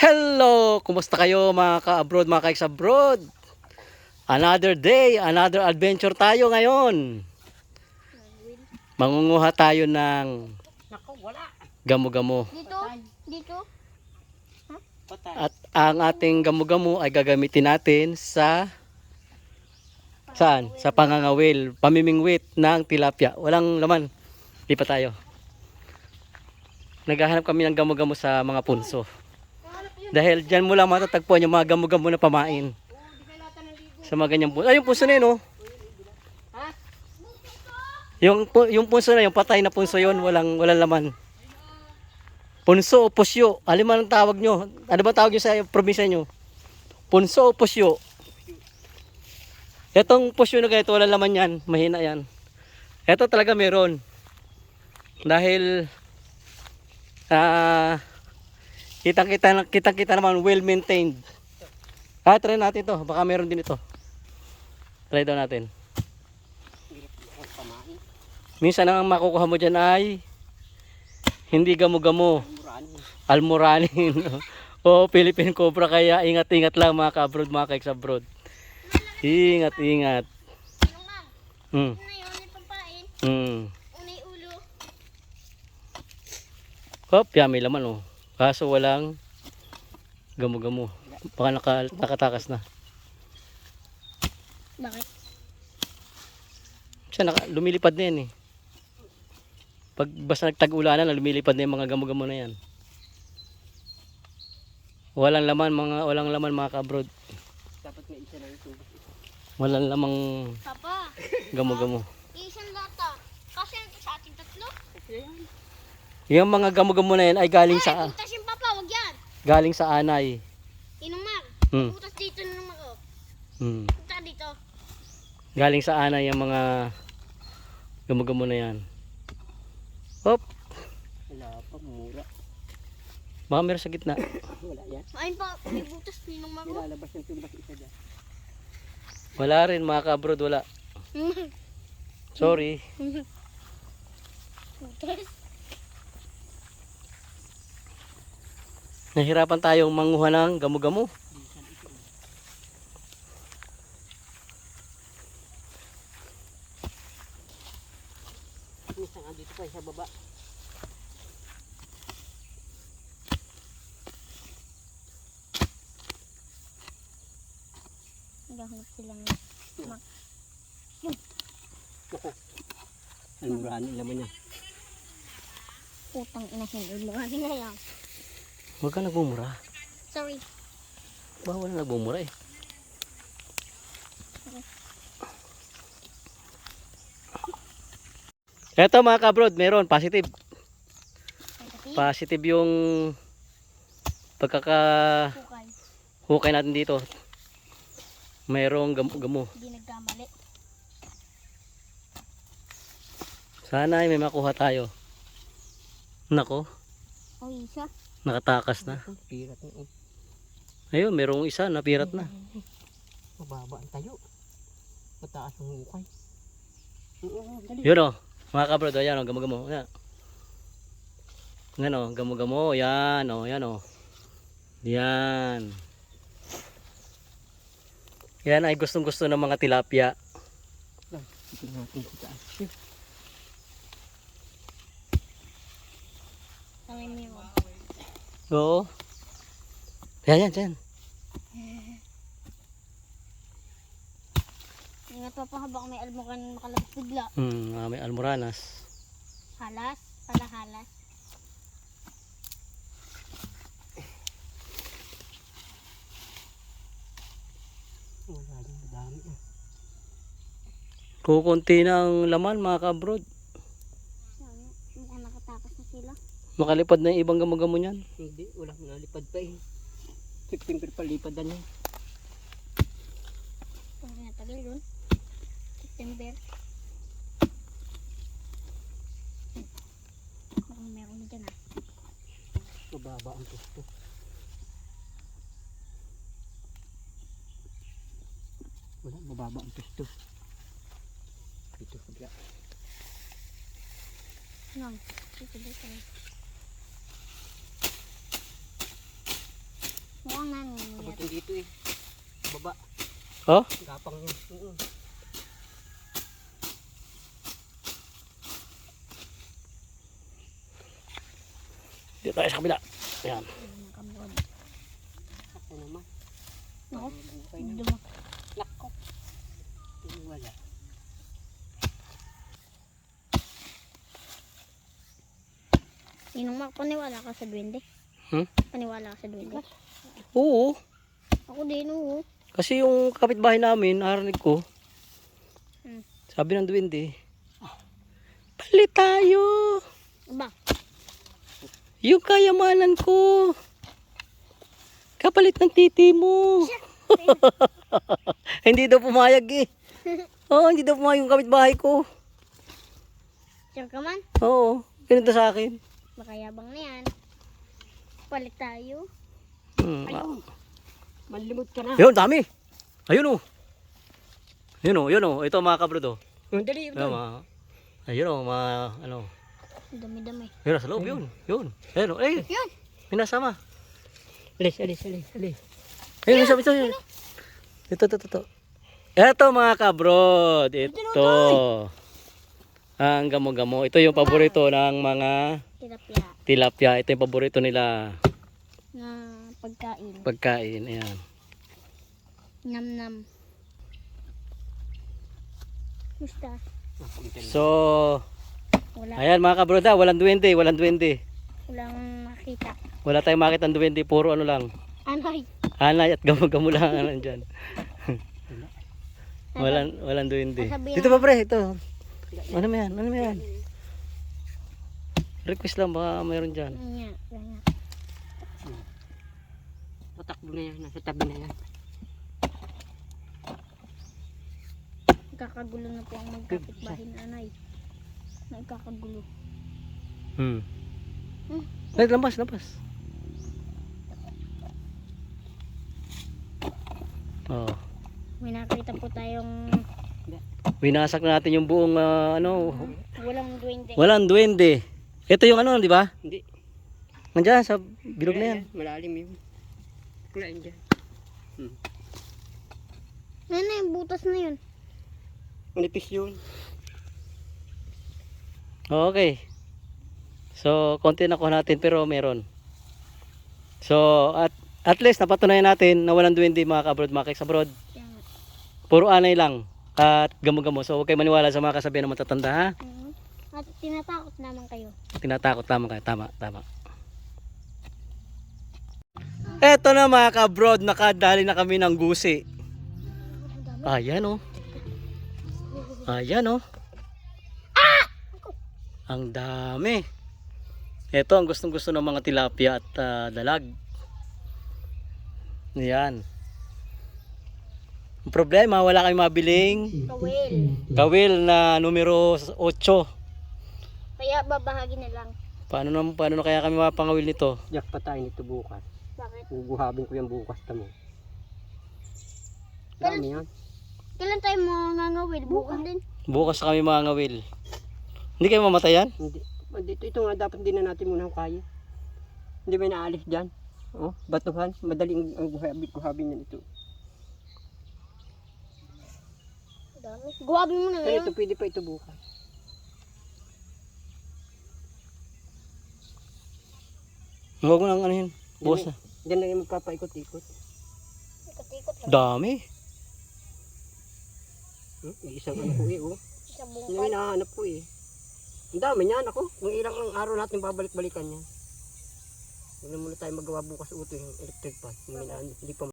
Hello! Kumusta kayo mga ka-abroad, mga ka-ex-abroad? Another day, another adventure tayo ngayon. Mangunguha tayo ng Nako, wala. gamo-gamo. Dito? Dito? At ang ating gamo-gamo ay gagamitin natin sa saan? Sa pangangawil, pamimingwit ng tilapia. Walang laman. Di pa tayo. Naghahanap kami ng gamo-gamo sa mga punso. Dahil dyan mo lang matatagpuan yung mga gamo-gamo na pamain. Sa mga ganyang punso. Ay, yung punso na yun, oh. Yung, yung punso na, yung patay na punso yun, walang, walang laman. Punso o pusyo? Alin man ang tawag nyo? Ano ba tawag nyo sa probinsya nyo? Punso o pusyo? Etong pusyo na ganito, wala laman yan. Mahina yan. Ito talaga meron. Dahil, ah, kitang-kita, kitang-kita naman, well maintained. Ah, try natin to. Baka meron din ito. Try daw natin. Minsan ang makukuha mo dyan ay hindi gamo-gamo. Muraan. almoranin. o Philippine Cobra kaya ingat-ingat lang mga ka-abroad, mga ka-ex-abroad. Ingat, ingat. Ma'am? Hmm. Hmm. Hop, yan, may laman oh. Kaso walang gamo-gamo. Baka naka, nakatakas na. Bakit? Siya, naka, lumilipad na yan eh. Pag basta nagtag-ulanan na, lumilipad na yung mga gamo-gamo na yan. Walang laman, mga walang laman mga ka-abroad. Dapat may isa na ito. Walang lamang Papa, gamo-gamo. isang lata. Kasi ito sa ating tatlo. Yung mga gamo-gamo na yan ay galing sa Butas yung papa, wag yan. galing sa anay. Ma'am. Hmm. Butas dito nung ako. Hmm. Punta dito. Galing sa anay yung mga gamo-gamo na yan. Hop, Wala pa, mura. baka meron sa gitna. Wala yan. Ayun pa, may butas ninong mako. Nilalabas yung tumbas isa dyan. Wala rin mga ka-abroad, wala. Sorry. butas. Nahirapan tayong manguha ng gamo-gamo. Minsan nga dito pa sa baba. Naghahanap silang Nako. Ang muraan yung laman niya. utang inahin. Mga na yan. Huwag ka nagmumura. Sorry. Bawal na nagmumura eh. Eto mga ka-abroad, meron, positive. Positive yung pagkaka hukay natin dito. Mayroong gamo-gamo. Hindi nagkamali. Sana ay may makuha tayo. Nako, O isa. nakatakas na. Pirat na. oh. Ayun, merong isa, napirat na. Mababa ang tayo. Mataas ang hukay. Yun o, mga kabrod, ayan o, gamo-gamo. Ayan. Yan o, gamo-gamo, yan o, yan o. Yan. Yan ay gustong gusto ng mga tilapia. Ito natin sa taas. Tangin mo yun. Oo. Yan, yan, yan. Ingat pa pa habang may almukan makalabas bigla. Hmm, mga may almoranas. Halas. Pala halas. Ah. Kukunti ng laman mga kabrod. Ano, Mukhang nakatakas na sila. Makalipad na yung ibang gamo-gamo niyan. Hindi, wala nalipad pa eh. September pa lipad na niya. Kung natagal yun. September. Mukhang meron dyan ah. Mababa ang pusto. Wala, mababa ang pusto. Ito, kabila. Nang. Dito dito. Mukhang naninira. Kabutin dito eh. Baba. Oh? Gapang yun. Oo. Dito tayo sa kabila. Ayan. Ako naman. Ako? Buhay na. Duma. Lako. Wala. Sinong mak, paniwala ka sa duwende? Hmm? Paniwala ka sa duwende? Oo. Ako din, oo. Kasi yung kapitbahay namin, narinig ko, Hmm. sabi ng duwende, palit tayo. Aba, Yung kayamanan ko. Kapalit ng titi mo. hindi daw pumayag eh. Oo, hindi daw pumayag yung kapitbahay ko. sure ka man? Oo, ganito sa akin. Makayabang na yan. Palit tayo. Hmm. Ayun. Malimot ka na. Yun, dami. Ayun oh. Ayun oh, yun oh. Ito mga kabrod oh. Yung dali. Ayun, mga, ayun oh, mga, ano. Dami-dami. Yun, sa loob yun. Yun. Ayun oh. Eh, Yun! minasama. Alis, alis, alis, alis. Ayun, ito, ito, ito. Ito, ito, ito. Ito mga kabrod. Ito. Ang gamo-gamo. Ito yung paborito ng mga Tilapia tilapia. Ito yung paborito nila na pagkain. pagkain. Ayan. Nam-nam. Basta, So, wala, ayan mga kabrod ha. Walang duwende, walang duwende. walang makita. Wala tayong makita ng duwende. Puro ano lang. Anay! Hanay at gamo-gamo lang ang nandyan. walang, walang duwende. Dito pa pre, ito. Ano mo yan? Ano mo yan? Request lang baka mayroon dyan. Ganyan, ganyan. Tatakbo na yan. Nasa tabi na yan. Nagkakagulo na po ang magkapitbahay na anay. Nagkakagulo. Hmm. Hmm. Ay, lampas, lampas. Oh. May nakita po tayong Winasak na natin yung buong ah, ano, walang duwende. walang duwende. Ito yung ano, di ba? Hindi. Nandiyan sa bilog na yan. Malalim yun. Wala yun dyan. Ano na yung butas na yun? Manipis yun. Okay. So, konti na kuha natin pero meron. So, at at least napatunayan natin na walang duwende mga kabrod, mga abroad. Puro anay lang at gamo-gamo. So, huwag kayo maniwala sa mga kasabihan ng matatanda ha. Mhm. At tinatakot naman kayo. Tinatakot tama kayo. Tama, tama. Eto na mga kabrod, nakadali na kami ng gusi. Ayan oh. Ayan oh. Ang dami. Ito ang gustong gusto ng mga tilapia at ah, dalag. Yan. Ang problema, wala kami mabiling Kawil. kawil na numero 8. Kaya babahagi na lang. Paano na, paano na kaya kami mapangawil nito? Jack pa tayo nito bukas. Bakit? Guguhabin ko yan bukas tamo. Dami yan. Kailan tayo mangangawil? Bukas din. Bukas kami mangawil. Hindi kayo mamatayan? Hindi. Dito, ito nga dapat din na natin muna kaya. Hindi may naalis dyan. Oh, batuhan. Madaling ang guhabin, guhabin yan ito. Dami. Guwabin mo na Pero ngayon. ito pwede pa ito bukas. Huwag mo nang ano yun. Bukas na. Diyan na yung magpapaikot-ikot. Ikot-ikot lang. Dami. Hmm? Isang ano po eh, oh. Isang Yung bungkal. hinahanap ko eh. Ang dami niyan ako. Kung ilang ang araw natin babalik-balikan yan. Huwag na muna tayo magawa bukas uto yung electric pan. Yung Hindi pa